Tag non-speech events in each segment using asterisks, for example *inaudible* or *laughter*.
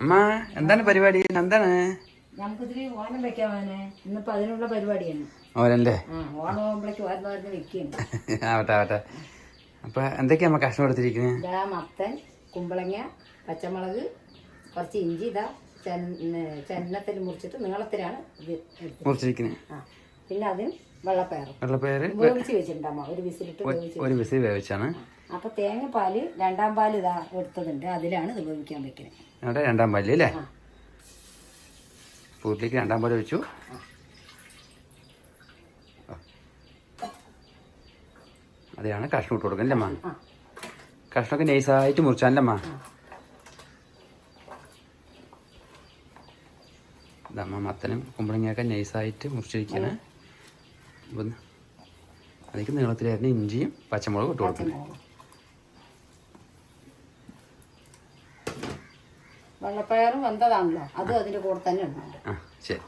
അമ്മ എന്താണ് പരിപാടി? എന്താണ്? നമുക്കിതിരി ഓണം വെക്കാവാനെ ഇന്നിപ്പോ അതിനുള്ള പരിപാടിയാണ്. ഓരല്ലേ ഓണം ആകുമ്പോഴേക്ക് ഓരോന്ന് വെക്കുകയാണ് *laughs* ആവട്ടെ ആവട്ടെ. അപ്പൊ എന്തൊക്കെയാ അമ്മ കഷ്ണം എടുത്തിരിക്കുന്നത് ഇതാ മത്തൻ കുമ്പളങ്ങ പച്ചമുളക് കുറച്ച് ഇഞ്ചി ഇതാ ചെന്നത്തിൽ മുറിച്ചിട്ട് നീളത്തിലാണ് ഇത് മുറിച്ചിരിക്കുന്നത് പിന്നെ അതിന് വെള്ളപ്പയർ വെള്ളപ്പയർ വേവിച്ച് വെച്ചിട്ടുണ്ടാമോ ഒരു വിസിലിട്ട് ഒരു വിസിൽ വേവിച്ചാണ്. അപ്പൊ പാൽ രണ്ടാം പാൽ ഇതാ എടുത്തതുണ്ട്. അതിലാണ് ഇത് ഉപയോഗിക്കാൻ വെക്കുന്നത് അവിടെ രണ്ടാം പാൽ അല്ലേ? പൂർത്തിക്ക് രണ്ടാം പാൽ വെച്ചു അതെയാണ് കഷ്ണം ഇട്ട് കൊടുക്കുന്നത് അമ്മ? കഷ്ണൊക്കെ കഷ്ണമൊക്കെ നൈസായിട്ട് മുറിച്ചാലേ അമ്മ? ഇതമ്മ മത്തനും കുമ്പളങ്ങയൊക്കെ നൈസായിട്ട് മുറിച്ചിരിക്കുകയാണ് അതിലേക്ക് നീളത്തിലായിരുന്നു ഇഞ്ചിയും പച്ചമുളകും ഇട്ട് കൊടുക്കുന്നത് വെള്ളപ്പയറും വെന്തതാണല്ലോ. അതും അതിന്റെ കൂടെ തന്നെ ആ ശരി.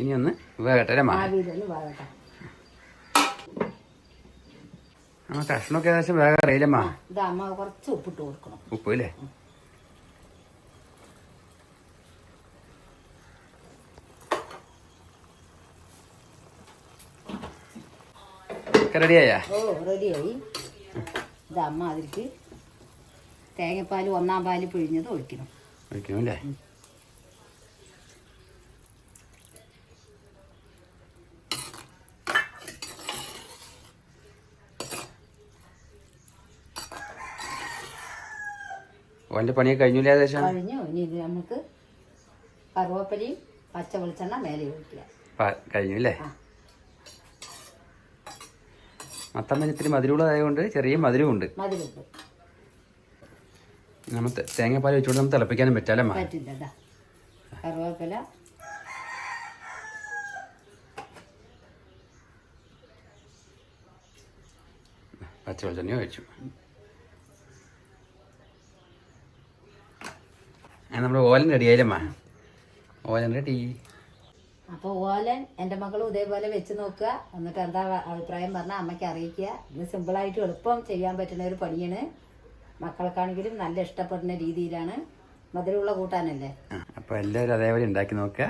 ഇനി ഒന്ന് വേകട്ടെ അല്ലേ വേകട്ടെ. ആ കഷ്ണമൊക്കെ ഏകദേശം വേഗം അറിയില്ലമ്മ ഇത് അമ്മ കുറച്ച് ഉപ്പിട്ട് കൊടുക്കണം. ഉപ്പ് റെഡിയായോ റെഡിയായ ഓ റെഡിയായി ഇത് അമ്മ അതിലേക്ക് തേങ്ങപ്പാൽ ഒന്നാം പാൽ പിഴിഞ്ഞത് ഒഴിക്കണം. ഒഴിക്കണം അല്ലേ? ഓന്റെ പണിയൊക്കെ കഴിഞ്ഞില്ല ഏകദേശം? കഴിഞ്ഞു. ഇനി ഇത് നമുക്ക് കറുവപ്പലിയും പച്ച വെളിച്ചെണ്ണ മേലെ ഒഴിക്കുക. കഴിഞ്ഞു അല്ലേ? ആ. ഇത്തിരി മധുരമുള്ളതായതുകൊണ്ട് ചെറിയ മധുരമുണ്ട്. ഉണ്ട് നമ്മൾ തേങ്ങാപ്പാൽ വെച്ചുകൊണ്ട് നമുക്ക് തിളപ്പിക്കാനും പറ്റാലമ്മ പറ്റില്ല വെച്ചു ഒഴിച്ചു. നമ്മുടെ ഓലൻ റെഡിയായില്ലമ്മ ഓലൻ റെഡി അപ്പോൾ ഓലൻ എന്റെ മകളും ഇതേപോലെ വെച്ച് നോക്കുക. എന്നിട്ട് എന്താ അഭിപ്രായം പറഞ്ഞാൽ അമ്മയ്ക്ക് അറിയിക്കുക. ഇത് സിമ്പിളായിട്ട് എളുപ്പം ചെയ്യാൻ പറ്റുന്ന ഒരു പണിയാണ്. മക്കൾക്കാണെങ്കിലും നല്ല ഇഷ്ടപ്പെടുന്ന രീതിയിലാണ്. മധുരമുള്ള കൂട്ടാനല്ലേ? അപ്പോൾ എല്ലാവരും അതേപോലെ ഉണ്ടാക്കി നോക്കുക.